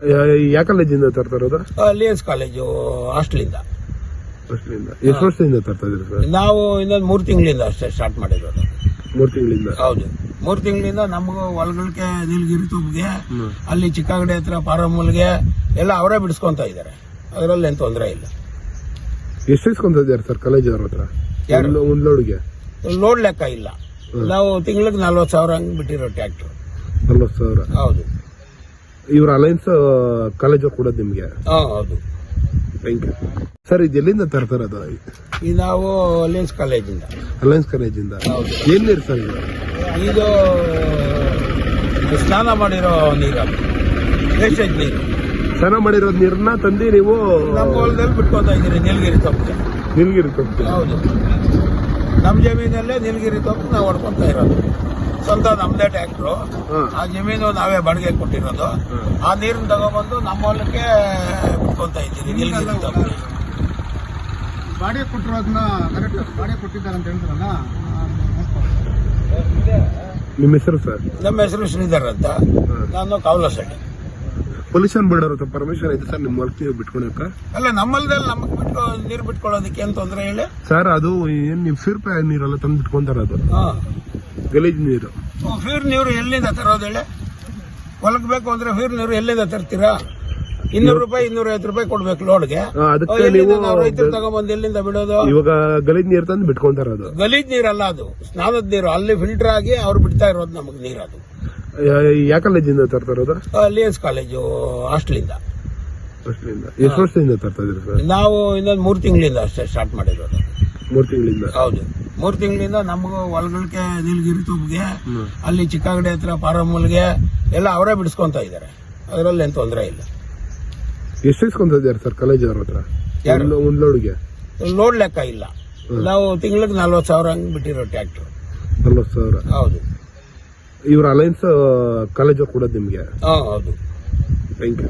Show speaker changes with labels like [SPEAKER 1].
[SPEAKER 1] ಯಾವ ಕಾಲೇಜಿಂದ ತರ್ತಾ ಇರೋದು
[SPEAKER 2] ಲಿಯನ್ಸ್ ಕಾಲೇಜು ಹಾಸ್ಟೆಲಿಂದ.
[SPEAKER 1] ಎಷ್ಟು ವರ್ಷದಿಂದ ತರ್ತಾ ಇದ್ರಿ ಸರ್?
[SPEAKER 2] ನಾವು ಇನ್ನೊಂದು ಮೂರು ತಿಂಗಳಿಂದ ಅಷ್ಟೇ ಸ್ಟಾರ್ಟ್ ಮಾಡಿರೋದು.
[SPEAKER 1] ಮೂರು ತಿಂಗಳಿಂದ?
[SPEAKER 2] ಹೌದು. ಮೂರು ತಿಂಗಳಿಂದ ನಮಗೂ ಹೊಲಗಳಿಗೆ ನೀಲಗಿರಿ ತುಪ್ಪಿಗೆ ಅಲ್ಲಿ ಚಿಕ್ಕಗಡೆ ಹತ್ರ ಪಾರಮೂಲ್ಗೆ ಎಲ್ಲ ಅವರೇ ಬಿಡಿಸ್ಕೊಂತ ಇದ್ದಾರೆ. ಅದರಲ್ಲಿ ಏನು ತೊಂದರೆ ಇಲ್ಲ.
[SPEAKER 1] ಎಷ್ಟು ಇಸ್ಕೊಂತ ಇದ್ದಾರೆ ಸರ್ ಕಾಲೇಜ್ ಅವ್ರ ಹತ್ರ?
[SPEAKER 2] ಯಾರು?
[SPEAKER 1] ಒಂದು ಲೋಡ್ಗೆ
[SPEAKER 2] ಲೋಡ್ ಲೆಕ್ಕ ಇಲ್ಲ. ನಾವು ತಿಂಗಳಿಗೆ ನಲ್ವತ್ತು ಸಾವಿರ ಹಂಗೆ ಬಿಟ್ಟಿರೋ ಟ್ಯಾಕ್ಟ್ರು
[SPEAKER 1] ನಲ್ವತ್ತು ಸಾವಿರ.
[SPEAKER 2] ಹೌದು.
[SPEAKER 1] ಇವ್ರ ಅಲೈನ್ಸ್ ಕಾಲೇಜ್ ಕೊಡೋದು ನಿಮ್ಗೆ?
[SPEAKER 2] ಹಾಂ ಹೌದು.
[SPEAKER 1] ಥ್ಯಾಂಕ್ ಯು ಸರ್ ಇದು ಎಲ್ಲಿಂದ ತರ್ತಾ ಇರೋದು
[SPEAKER 2] ನಾವು ಅಲೈನ್ಸ್ ಕಾಲೇಜಿಂದ
[SPEAKER 1] ಅಲೈನ್ಸ್ ಕಾಲೇಜಿಂದ
[SPEAKER 2] ಹೌದು.
[SPEAKER 1] ಏನ್ ನೀರು ಸರ್ ಇದು
[SPEAKER 2] ಇದು ಸ್ನಾನ ಮಾಡಿರೋ ನೀರು ವೇಸ್ಟೇಜ್ ನೀರು.
[SPEAKER 1] ಸ್ನಾನ ಮಾಡಿರೋ ನೀರನ್ನ ತಂದು ನೀವು
[SPEAKER 2] ನಮ್ಮ ಹೊಲದಲ್ಲಿ ಬಿಟ್ಕೊತಾ ಇದ್ದೀರಿ ನೀಲಗಿರಿ ತಪ್ಪು
[SPEAKER 1] ನೀಲಗಿರಿ ತಪ್ಪು
[SPEAKER 2] ಹೌದು. ನಮ್ಮ ಜಮೀನಲ್ಲೇ ನೀಲಗಿರಿ ತಪ್ಪು ನಾವು ಹೊಡ್ಕೊಂತ ಇರೋದು. ಸ್ವಂತ ನಮ್ದೇ ಟ್ಯಾಕ್ಟ್ರು ಆ ಜಮೀನು ನಾವೇ ಬಾಡಿಗೆ ಕೊಟ್ಟಿರೋದು. ಆ ನೀರನ್ನ ತಗೊಬಂದು ನಮ್ಮ ಹೊಲಕ್ಕೆ ಬಿಟ್ಕೊಂತ ಇದ್ದೀವಿ
[SPEAKER 3] ಬಾಡಿಗೆ ಕೊಟ್ಟಿರೋದನ್ನ ಕರೆಕ್ಟ್ ಬಾಡಿಗೆ ಕೊಟ್ಟಿದ್ದಾರೆ ಅಂತ ಹೇಳಿದ್ರಲ್ಲ
[SPEAKER 1] ನಿಮ್ಮ ಹೆಸರು ಸರ್?
[SPEAKER 2] ನಮ್ಮ ಹೆಸರು ಶ್ರೀಧರ್ ಅಂತ. ನಾನು ಕೌಲಸಡ್ಡಿ
[SPEAKER 1] ಪೊಲ್ಯೂಷನ್ ಬಿಡೋರು ಪರ್ಮಿಷನ್ ಐತೆ ಸರ್ ನಿಮ್ಮ ಹೊಲಕ್ಕೆ ಬಿಟ್ಕೊಳಕ
[SPEAKER 2] ಅಲ್ಲ ನಮ್ಮಲ್ದಲ್ಲಿ ನಮಗೆ ಬಿಟ್ಕೊ ನೀರು ಬಿಟ್ಕೊಳ್ಳೋದಕ್ಕೆ ಏನು ತೊಂದರೆ ಹೇಳಿ?
[SPEAKER 1] ಸರ್ ಅದು ಏನ್ ನೀವು ಫಿರ್ಪ ನೀರೆಲ್ಲ ತಂದು ಬಿಟ್ಕೊಂತಾರ ಅದು?
[SPEAKER 2] ಹಾಂ.
[SPEAKER 1] ಗಲೀಜ್ ನೀರು.
[SPEAKER 2] ಫೀರ್ ನೀರು ಎಲ್ಲಿಂದ ತರೋದು ಹೇಳಿ? ಹೊಲಕ್ಕೆ ಬೇಕು ಅಂದ್ರೆ ಫೀರ್ ನೀರು ಎಲ್ಲಿಂದ ತರ್ತೀರಾ? ಇನ್ನೂರು ರೂಪಾಯಿ ಇನ್ನೂರ ಐವತ್ತು ರೂಪಾಯಿ ಕೊಡ್ಬೇಕು ಲೋಡ್ಗೆ. ರೈತರು ತಗೊಂಡ್ಬಂದು ಎಲ್ಲಿಂದ ಬಿಡೋದು?
[SPEAKER 1] ಇವಾಗ ಗಲೀಜ್ ನೀರು ತಂದು ಬಿಟ್ಕೊಂತಾರ ಅದು
[SPEAKER 2] ಗಲೀಜ್ ನೀರಲ್ಲ ಅದು ಸ್ನಾನದ ನೀರು. ಅಲ್ಲಿ ಫಿಲ್ಟರ್ ಆಗಿ ಅವ್ರು ಬಿಡ್ತಾ ಇರೋದು ನಮಗೆ ನೀರು ಅದು.
[SPEAKER 1] ಯಾವ ಕಾಲೇಜಿಂದ ತರ್ತಾ ಇರೋದು?
[SPEAKER 2] ಲಿಯನ್ಸ್ ಕಾಲೇಜು ಹಾಸ್ಟೆಲಿಂದ.
[SPEAKER 1] ಎಷ್ಟು ವರ್ಷದಿಂದ ತರ್ತಾ ಇದ್ರಿ ಸರ್?
[SPEAKER 2] ನಾವು ಇನ್ನೊಂದು ಮೂರು ತಿಂಗಳಿಂದ ಅಷ್ಟೇ ಸ್ಟಾರ್ಟ್ ಮಾಡಿರೋದು.
[SPEAKER 1] ಮೂರು ತಿಂಗಳಿಂದ?
[SPEAKER 2] ಹೌದು. ಮೂರು ತಿಂಗಳಿಂದ ನಮಗೂ ಹೊಲಗಳಿಗೆ ನೀಲಗಿರಿ ತುಬ್ಗೆ ಅಲ್ಲಿ ಚಿಕ್ಕಗಡೆ ಹತ್ರ ಪಾರಮೂಲ್ಗೆ ಎಲ್ಲ ಅವರೇ ಬಿಡಿಸ್ಕೊಂತ ಇದ್ದಾರೆ ಅದರಲ್ಲಿ ಏನು ತೊಂದರೆ ಇಲ್ಲ.
[SPEAKER 1] ಎಷ್ಟು ಇಸ್ಕೊಂತ ಇದ್ದಾರೆ ಸರ್ ಕಾಲೇಜ್ ಅವ್ರ ಹತ್ರ?
[SPEAKER 2] ಯಾರು?
[SPEAKER 1] ಒಂದು- ಒಂದು ಲೋಡ್ಗೆ
[SPEAKER 2] ಲೋಡ್ ಲೆಕ್ಕ ಇಲ್ಲ. ನಾವು ತಿಂಗಳಿಗೆ ನಲ್ವತ್ತು ಸಾವಿರ ಹಂಗೆ ಬಿಟ್ಟಿರೋ ಟ್ಯಾಕ್ಟ್ರು
[SPEAKER 1] ನಲ್ವತ್ತು ಸಾವಿರ?
[SPEAKER 2] ಹೌದು.
[SPEAKER 1] ಇವ್ರ ಅಲೈನ್ಸ್ ಕಾಲೇಜ್ ಕೊಡೋದು ನಿಮಗೆ?
[SPEAKER 2] ಹಾಂ ಹೌದು.
[SPEAKER 1] Thank you